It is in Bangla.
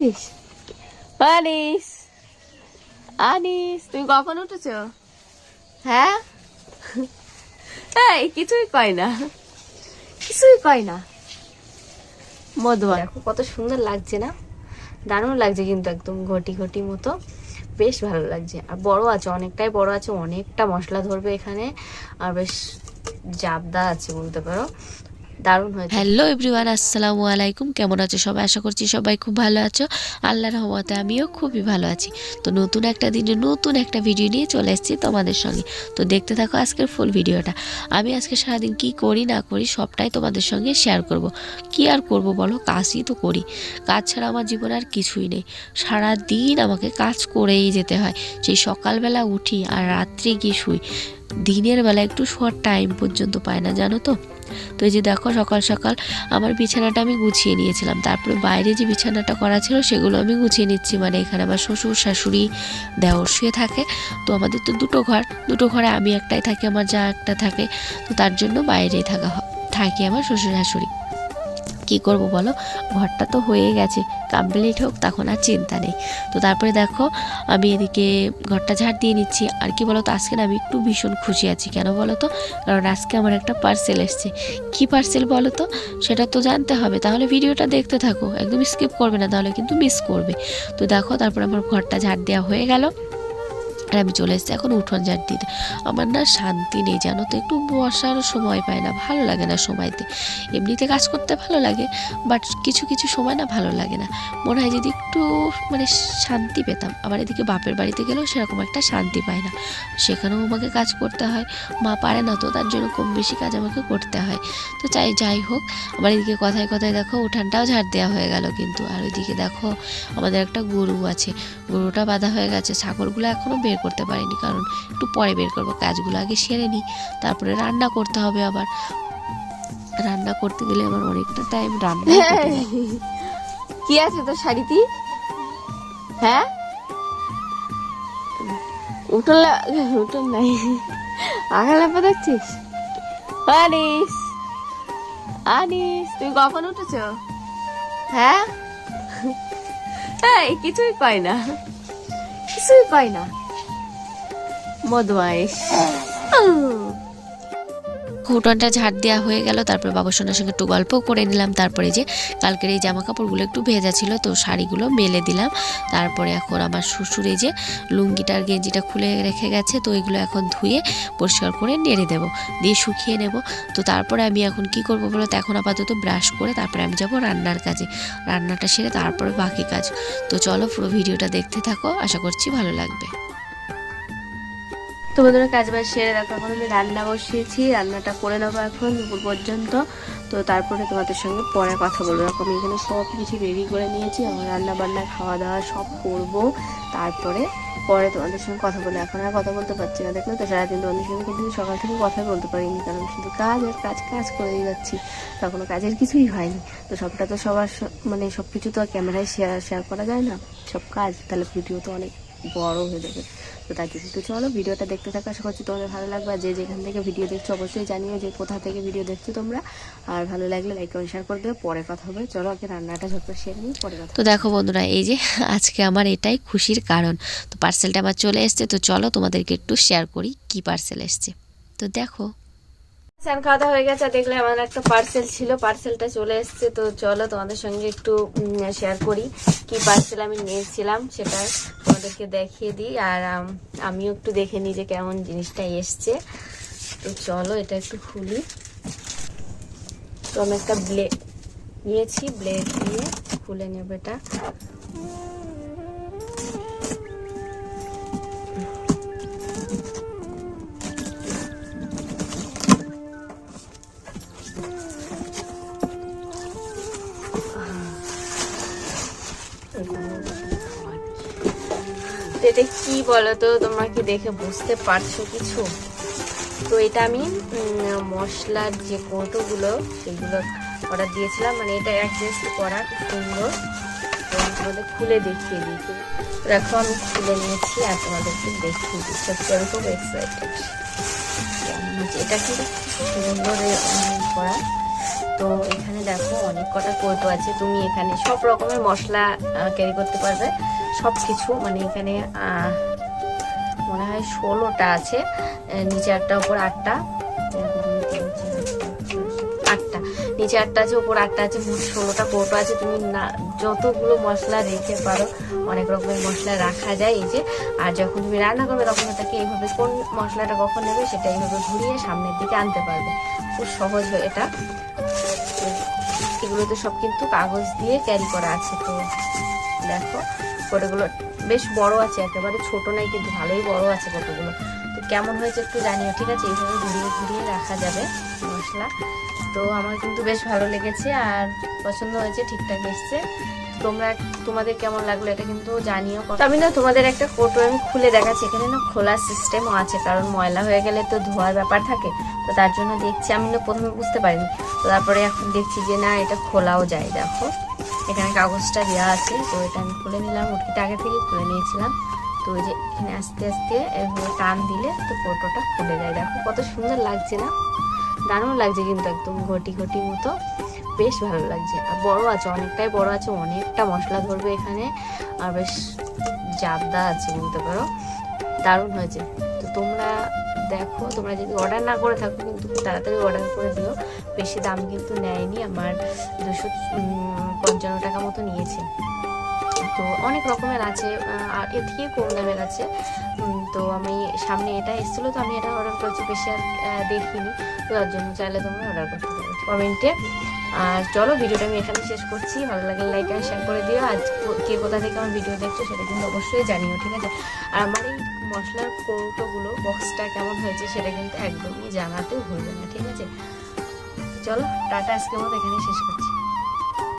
আনিস? আনিস। তুমি কখন উঠেছো? হ্যাঁ? এই কিছুই কয় না। কিছুই কয় না। মধুয়া দেখো কত সুন্দর লাগছে না? দারুণ লাগছে কিন্তু একদম ঘটি ঘটি মতো। বেশ ভালো লাগছে। আর বড় আছে অনেকটাই বড় আছে অনেকটা মশলা ধরবে এখানে। আর বেশ জাবদা আছে বলতে পারো। দারুণ হ্যালো এভরিওয়ান, আসসালামু আলাইকুম। কেমন আছো সবাই? আশা করছি সবাই খুব ভালো আছো। আল্লাহর রহমতে আমিও খুবই ভালো আছি। তো নতুন একটা দিনে নতুন একটা ভিডিও নিয়ে চলে এসেছি তোমাদের সঙ্গে। তো দেখতে থাকো আজকের ফুল ভিডিওটা আমি আজকে সারাদিন কি করি, না করি, সবটাই তোমাদের সঙ্গে শেয়ার করব। কি আর করব বলো? কাজই তো করি। কাজ ছাড়া আমার জীবনে আর কিছুই নেই। সারা দিন আমাকে কাজ করেই যেতে হয়। সেই সকালবেলা উঠি আর রাত্রে গিয়ে শুই। দিনের বেলা একটু শোয়ার টাইম পর্যন্ত পায় না, জানো তো? তো এই যে দেখো, সকাল সকাল আমার বিছানাটা আমি গুছিয়ে নিয়েছিলাম। তারপরে বাইরে যে বিছানাটা করা ছিল, সেগুলো আমি গুছিয়ে নিচ্ছি। মানে এখানে আমার শ্বশুর, শাশুড়ি, দেওর শুয়ে থাকে। তো আমাদের তো দুটো ঘর, দুটো ঘরে আমি একটাই থাকি, আমার যা একটা থাকে। তো তার জন্য বাইরেই থাকা থাকি আমার শ্বশুর, শাশুড়ি। কি করব বলো? ঘরটা তো হয়ে গেছে। কমপ্লিট হোক তখন আর চিন্তা নেই। তো তারপরে দেখো, আমি এদিকে ঘরটা ঝাড় দিয়ে নিচ্ছি। আর কি বলো তো আজকে না আমি একটু ভীষণ খুশি আছি। কেন বলো তো কারণ আজকে আমার একটা পার্সেল এসছে। কি পার্সেল বলো তো সেটা তো জানতে হবে। তাহলে ভিডিওটা দেখতে থাকো। একদম স্কিপ করবে না, তাহলে কিন্তু মিস করবে। তো দেখো, তারপর আমার ঘরটা ঝাড় দেওয়া হয়ে গেল। আর আমি চলে এসেছি এখন উঠোন ঝাড় দিতে আমার না শান্তি নেই, জানো তো, একটু বসারও সময় পায় না, ভালো লাগে না সময়তে। এমনিতে কাজ করতে ভালো লাগে বাট কিছু কিছু সময় না ভালো লাগে না। মনে হয় যদি একটু মানে শান্তি পেতাম। আবার এদিকে বাপের বাড়িতে গেলেও সেরকম একটা শান্তি পায় না। সেখানেও আমাকে কাজ করতে হয়, মা পারে না তো, তার জন্য কম বেশি কাজ আমাকে করতে হয়। তো চাই, যাই হোক আবার এদিকে কথায় কথায় দেখো, উঠানটাও ঝাড় দেওয়া হয়ে গেল কিন্তু। আর ওইদিকে দেখো, আমাদের একটা গরু আছে, গরুটা বাঁধা হয়ে গেছে, ছাগলগুলো এখনও বের করতে পারিনি, কারণ একটু পরে বের করব, কাজগুলো আগে সেরে নিই, তারপরে রান্না করতে হবে আবার। রান্না করতে গেলে আমার অনেকটা টাইম রান্না কি আছে তোর শাড়িতে হ্যাঁ? উঠোন লা- উঠোন নাই। আঘা লাফা দেখছিস আনিস। আনিস, তুমি কখন উঠেছো? হ্যাঁ? এই, কিছুই কয় না। কিছুই কয় না। উঠোনটা ঝাড় দেওয়া হয়ে গেল, তারপর বাবুসোনার সঙ্গে একটু গল্প করে নিলাম, তারপরে যে কালকের এই জামা কাপড়গুলো একটু ভেজা ছিল, তো শাড়িগুলো মেলে দিলাম। তারপরে এখন আমার শ্বশুর যে লুঙ্গিটার গেঞ্জিটা খুলে রেখে গেছে, তো এগুলো এখন ধুয়ে পরিষ্কার করে নেড়ে দেব, দিয়ে শুকিয়ে নেব। তো তারপরে আমি এখন কি করব বলো তো, এখন আপাতত ব্রাশ করে তারপরে আমি যাব রান্নার কাজে। রান্নাটা সেরে তারপরে বাকি কাজ। তো চলো পুরো ভিডিওটা দেখতে থাকো, আশা করছি ভালো লাগবে। তোমাদের কাজ বাজ সেরে দেখো, এখন আমি রান্না বসিয়েছি, রান্নাটা করে নেব এখন দুপুর পর্যন্ত। তো তারপরে তোমাদের সঙ্গে পরে কথা বলব। এখন আমি এখানে সব কিছু রেডি করে নিয়েছি, আমার রান্না বান্না খাওয়া দাওয়া সব করব। তারপরে পরে তোমাদের সঙ্গে কথা বলে এখন আর কথা বলতে পারছি না, দেখলে তো সারাদিন তোমাদের সঙ্গে কিন্তু সকাল থেকে কথা বলতে পারিনি, কারণ শুধু কাজ আর কাজ কাজ করে যাচ্ছি। তখনও কাজের কিছুই হয়নি। তো সবটা তো সবার মানে সব কিছু তো ক্যামেরায় শেয়ার শেয়ার করা যায় না, সব কাজ। তাহলে ভিডিও তো অনেক বড় হয়ে যাবে। তো তার জন্য। তো চলো ভিডিওটা দেখতে থাকো। আশা করছি তোমাদের ভালো লাগবে। আর যে যেখান থেকে ভিডিও দেখছ অবশ্যই জানিও যে কোথা থেকে ভিডিও দেখছ তোমরা। আর ভালো লাগলে লাইক কমেন্ট শেয়ার করে দেবে পরে কথা হবে। চলো আগে রান্নাটা ঝটপট সেরে নিই পরে কথা তো দেখো বন্ধুরা এই যে আজকে আমার এটাই খুশির কারণ। তো পার্সেলটা আমার চলে এসছে। তো চলো তোমাদেরকে একটু শেয়ার করি কি পার্সেল এসছে। তো দেখো স্নান খাওয়া হয়ে গেছে দেখলে আমার একটা পার্সেল ছিল পার্সেলটা চলে এসেছে। তো চলো তোমাদের সঙ্গে একটু শেয়ার করি কি পার্সেল আমি নিয়েছিলাম, সেটা তোমাদেরকে দেখিয়ে দিই। আর আমিও একটু দেখে নিই যে কেমন জিনিসটা এসছে। তো চলো এটা একটু খুলি। তো আমি একটা ব্লেড নিয়েছি ব্লেড দিয়ে খুলে নেব এটা। এটা কি বলো তো তোমরা কি দেখে বুঝতে পারছ কিছু? তো এটা আমি মশলার যে কৌটোগুলো, সেগুলো অর্ডার দিয়েছিলাম। মানে এটা অ্যাডজাস্ট করা সুন্দর। তোমাদের খুলে দেখিয়ে দিয়েছি। দেখো, আমি খুলে নিয়েছি আর তোমাদেরকে দেখিয়ে দিচ্ছি। সত্যি আমি খুব এক্সাইটেড এটা কিন্তু সুন্দর করা। তো এখানে দেখো অনেক কটা কৌটো আছে। তুমি এখানে সব রকমের মশলা ক্যারি করতে পারবে। সব কিছু মানে এখানে মনে হয় ষোলোটা আছে। নিচে আটটা, উপর আটটা। আটটা। নিচে আটটা আছে, উপর আটটা আছে ষোলোটা কৌটো আছে। তুমি না, যতগুলো মশলা রেখে পারো, অনেক রকমের মশলা রাখা যায় এই যে। আর যখন তুমি রান্না করবে, তখন ওটাকে এইভাবে কোন মশলাটা কখন নেবে সেটা এইভাবে ঘুরিয়ে সামনের দিকে আনতে পারবে। খুব সহজ এটা। এগুলোতে সব কিন্তু কাগজ দিয়ে ক্যারি করা আছে তো দেখো। কতগুলো বেশ বড় আছে, একেবারে ছোট নাই, কিন্তু ভালোই বড় আছে কতগুলো। তো কেমন হয়েছে একটু জানিও, ঠিক আছে? এইভাবে ঘুরিয়ে ঘুরিয়ে রাখা যাবে মশলা। তো আমার কিন্তু বেশ ভালো লেগেছে আর পছন্দ হয়েছে, ঠিকঠাক এসছে। তোমরা তোমাদের কেমন লাগল এটা কিন্তু জানিও আমি না তোমাদের একটা ফটো আমি খুলে দেখাচ্ছি। এখানে না খোলার সিস্টেমও আছে, কারণ ময়লা হয়ে গেলে তো ধোয়ার ব্যাপার থাকে। তো তার জন্য দেখছি, আমি না প্রথমে বুঝতে পারিনি। তো তারপরে এখন দেখছি যে না, এটা খোলাও যায়, দেখো। এখানে কাগজটা দেওয়া আছে, তো এটা আমি খুলে নিলাম। উটকিটা আগে থেকে খুলে নিয়েছিলাম। তো ওই যে এখানে আস্তে আস্তে এভাবে টান দিলে তো ফটোটা খুলে যায়। দেখো কত সুন্দর লাগছে না? দারুণ লাগছে কিন্তু একদম ঘটি ঘটি মতো। বেশ ভালো লাগছে। আর বড় আছে, অনেকটাই বড় আছে, অনেকটা মশলা ধরবে এখানে। আর বেশ জাবদা আছে বলতে পারো। দারুণ হয়েছে। তো তোমরা দেখো, তোমরা যদি অর্ডার না করে থাকো, কিন্তু তাড়াতাড়ি অর্ডার করে দিও। বেশি দাম কিন্তু নেয়নি, আমার দুশো পঞ্চান্ন টাকা মতো নিয়েছে। তো অনেক রকমের আছে আর এর থেকে কম দামের আছে। তো আমি সামনে এটা এসেছিল, তো আমি এটা অর্ডার করেছি, বেশি আর দেখিনি। তো তার জন্য চাইলে তোমরা অর্ডার করতে পারো। কমেন্টে আর চলো ভিডিওটা আমি এখানে শেষ করছি। ভালো লাগলে লাইক আর শেয়ার করে দিও। আজ কো- কোথা থেকে আমার ভিডিও দেখছ সেটা কিন্তু অবশ্যই জানিও, ঠিক আছে? আর আমার এই মশলার কৌটোগুলো বক্সটা কেমন হয়েছে সেটা কিন্তু একদমই জানাতে ভুলবে না, ঠিক আছে? চলো, টাটা আজকে মতো এখানে শেষ করছি।